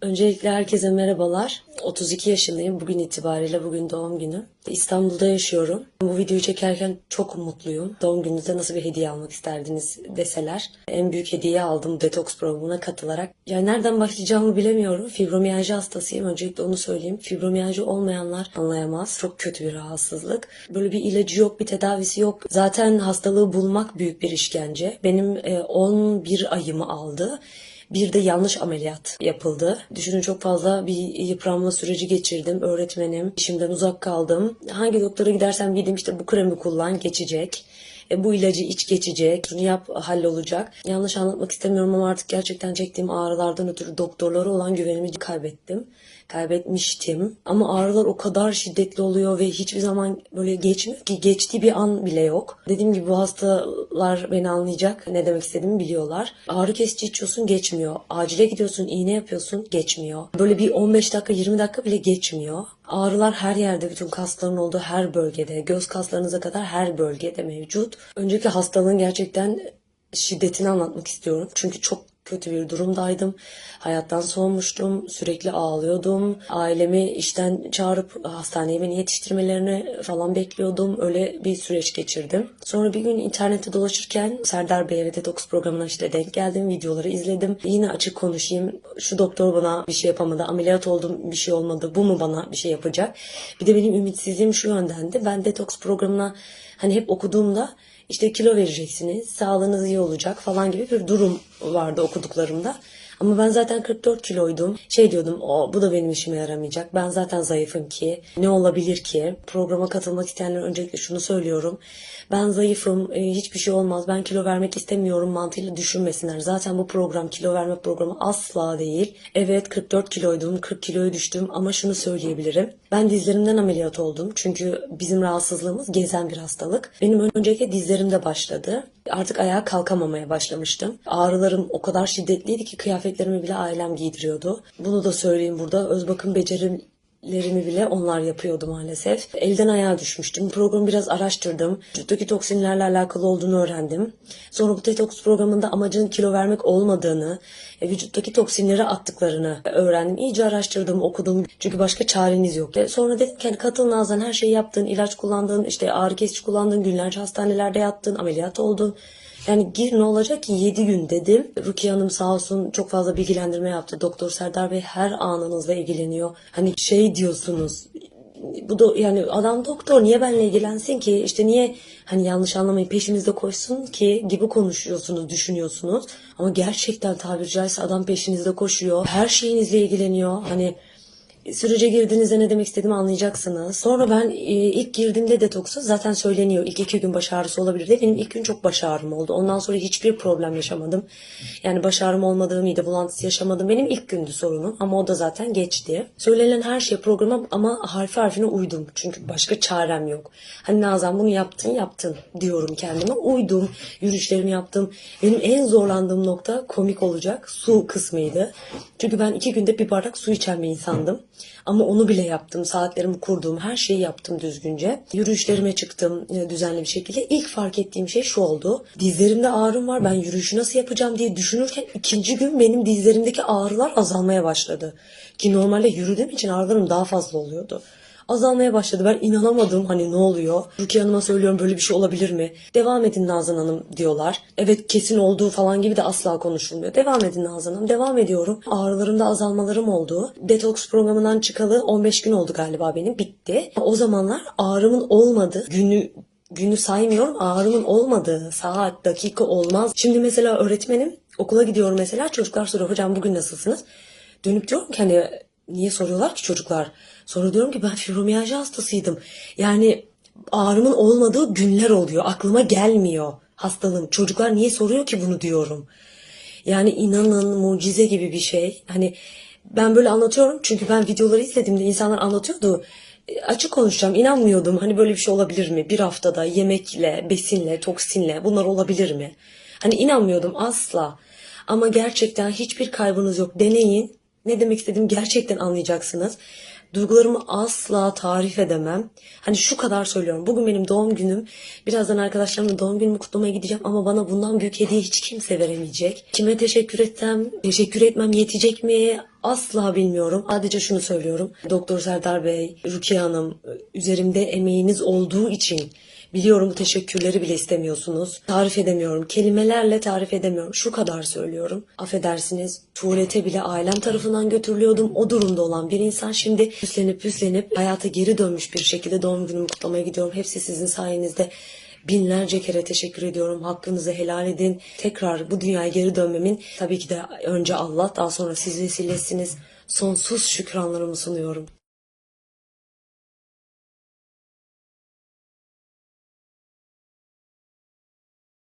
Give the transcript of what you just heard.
Öncelikle herkese merhabalar. 32 yaşındayım. Bugün itibariyle bugün doğum günüm. İstanbul'da yaşıyorum. Bu videoyu çekerken çok mutluyum. Doğum gününüzde nasıl bir hediye almak isterdiniz deseler. En büyük hediye aldım detoks programına katılarak. Yani nereden başlayacağımı bilemiyorum. Fibromiyalji hastasıyım. Öncelikle onu söyleyeyim. Fibromiyalji olmayanlar anlayamaz. Çok kötü bir rahatsızlık. Böyle bir ilacı yok, bir tedavisi yok. Zaten hastalığı bulmak büyük bir işkence. Benim e, 11 ayımı aldı. Bir de yanlış ameliyat yapıldı. Düşünün çok fazla bir yıpranma süreci geçirdim. Öğretmenim, işimden uzak kaldım. Hangi doktora gidersem gideyim işte bu kremi kullan geçecek. E, bu ilacı iç geçecek, şunu yap hallolacak. Yanlış anlatmak istemiyorum ama artık gerçekten çektiğim ağrılardan ötürü doktorlara olan güvenimi kaybettim. Kaybetmiştim. Ama ağrılar o kadar şiddetli oluyor ve hiçbir zaman böyle geçmiyor ki geçtiği bir an bile yok. Dediğim gibi bu hastalar beni anlayacak. Ne demek istediğimi biliyorlar. Ağrı kesici içiyorsun geçmiyor. Acile gidiyorsun iğne yapıyorsun geçmiyor. Böyle bir 15 dakika 20 dakika bile geçmiyor. Ağrılar her yerde, bütün kasların olduğu her bölgede, göz kaslarınıza kadar her bölgede mevcut. Önceki hastalığın gerçekten şiddetini anlatmak istiyorum. Çünkü çok kötü bir durumdaydım. Hayattan soğumuştum. Sürekli ağlıyordum. Ailemi işten çağırıp hastaneye beni yetiştirmelerini falan bekliyordum. Öyle bir süreç geçirdim. Sonra bir gün internette dolaşırken Serdar Bey ve Detox programına işte denk geldim. Videoları izledim. Yine açık konuşayım. Şu doktor bana bir şey yapamadı. Ameliyat oldum bir şey olmadı. Bu mu bana bir şey yapacak? Bir de benim ümitsizliğim şu yöndendi. Ben detoks programına hani hep okuduğumda işte kilo vereceksiniz, sağlığınız iyi olacak falan gibi bir durum vardı okuduklarımda. Ama ben zaten 44 kiloydum. Şey diyordum, o bu da benim işime yaramayacak. Ben zaten zayıfım ki. Ne olabilir ki? Programa katılmak isteyenler öncelikle şunu söylüyorum. Ben zayıfım, e, hiçbir şey olmaz. Ben kilo vermek istemiyorum mantığıyla düşünmesinler. Zaten bu program kilo verme programı asla değil. Evet 44 kiloydum, 40 kiloya düştüm ama şunu söyleyebilirim. Ben dizlerimden ameliyat oldum. Çünkü bizim rahatsızlığımız gezen bir hastalık. Benim öncelikle dizlerimde başladı. Artık ayağa kalkamamaya başlamıştım. Ağrılarım o kadar şiddetliydi ki kıyafetlerimi bile ailem giydiriyordu. Bunu da söyleyeyim burada. Öz bakım becerim lerimi bile onlar yapıyordu maalesef. Elden ayağa düşmüştüm. Programı biraz araştırdım. Vücuttaki toksinlerle alakalı olduğunu öğrendim. Sonra bu detoks programında amacın kilo vermek olmadığını, vücuttaki toksinleri attıklarını öğrendim. İyice araştırdım, okudum. Çünkü başka çareniz yok. E, Sonra dedim ki katıl Nazan her şeyi yaptın, ilaç kullandın, işte ağrı kesici kullandın, günlerce hastanelerde yattın, ameliyat oldun. Yani gir ne olacak ki 7 gün dedim. Rukiye Hanım sağ olsun çok fazla bilgilendirme yaptı. Doktor Serdar Bey her anınızla ilgileniyor. Hani şey diyorsunuz bu da yani adam doktor niye benimle ilgilensin ki işte niye hani yanlış anlamayın peşinizde koşsun ki gibi konuşuyorsunuz düşünüyorsunuz ama gerçekten tabiri caizse adam peşinizde koşuyor her şeyinizle ilgileniyor hani sürece girdiğinizde ne demek istediğimi anlayacaksınız. Sonra ben e, ilk girdiğimde detoksa zaten söyleniyor. İlk iki gün baş ağrısı olabilir diye. Benim ilk gün çok baş ağrım oldu. Ondan sonra hiçbir problem yaşamadım. Yani baş ağrım olmadığı, mide bulantısı yaşamadım. Benim ilk gündü sorunum ama o da zaten geçti. Söylenen her şey programa ama harfi harfine uydum. Çünkü başka çarem yok. Hani Nazan bunu yaptın yaptın diyorum kendime. Uydum. Yürüyüşlerimi yaptım. Benim en zorlandığım nokta komik olacak. Su kısmıydı. Çünkü ben iki günde bir bardak su içen bir insandım. Ama onu bile yaptım. Saatlerimi kurdum. Her şeyi yaptım düzgünce. Yürüyüşlerime çıktım e, düzenli bir şekilde. İlk fark ettiğim şey şu oldu. Dizlerimde ağrım var. Ben yürüyüşü nasıl yapacağım diye düşünürken ikinci gün benim dizlerimdeki ağrılar azalmaya başladı. Ki normalde yürüdüğüm için ağrılarım daha fazla oluyordu azalmaya başladı. Ben inanamadım hani ne oluyor. Rukiye Hanım'a söylüyorum böyle bir şey olabilir mi? Devam edin Nazan Hanım diyorlar. Evet kesin olduğu falan gibi de asla konuşulmuyor. Devam edin Nazan Hanım. Devam ediyorum. Ağrılarımda azalmalarım oldu. Detoks programından çıkalı 15 gün oldu galiba benim. Bitti. O zamanlar ağrımın olmadı. Günü günü saymıyorum ağrımın olmadığı saat dakika olmaz. Şimdi mesela öğretmenim okula gidiyorum mesela çocuklar soruyor hocam bugün nasılsınız? Dönüp diyorum ki hani niye soruyorlar ki çocuklar? Sonra diyorum ki ben fibromiyalji hastasıydım. Yani ağrımın olmadığı günler oluyor. Aklıma gelmiyor hastalığım. Çocuklar niye soruyor ki bunu diyorum. Yani inanın mucize gibi bir şey. Hani ben böyle anlatıyorum çünkü ben videoları izlediğimde insanlar anlatıyordu. E, Açık konuşacağım inanmıyordum. Hani böyle bir şey olabilir mi? Bir haftada yemekle, besinle, toksinle bunlar olabilir mi? Hani inanmıyordum asla. Ama gerçekten hiçbir kaybınız yok. Deneyin. Ne demek istediğimi gerçekten anlayacaksınız. Duygularımı asla tarif edemem. Hani şu kadar söylüyorum. Bugün benim doğum günüm. Birazdan arkadaşlarımla doğum günümü kutlamaya gideceğim ama bana bundan büyük hediye hiç kimse veremeyecek. Kime teşekkür etsem, teşekkür etmem yetecek mi? Asla bilmiyorum. Sadece şunu söylüyorum. Doktor Serdar Bey, Rukiye Hanım, üzerimde emeğiniz olduğu için Biliyorum bu teşekkürleri bile istemiyorsunuz. Tarif edemiyorum. Kelimelerle tarif edemiyorum. Şu kadar söylüyorum. Affedersiniz. Tuvalete bile ailem tarafından götürülüyordum. O durumda olan bir insan şimdi püslenip püslenip hayata geri dönmüş bir şekilde doğum günümü kutlamaya gidiyorum. Hepsi sizin sayenizde. Binlerce kere teşekkür ediyorum. Hakkınızı helal edin. Tekrar bu dünyaya geri dönmemin tabii ki de önce Allah daha sonra siz vesilesiniz. Sonsuz şükranlarımı sunuyorum.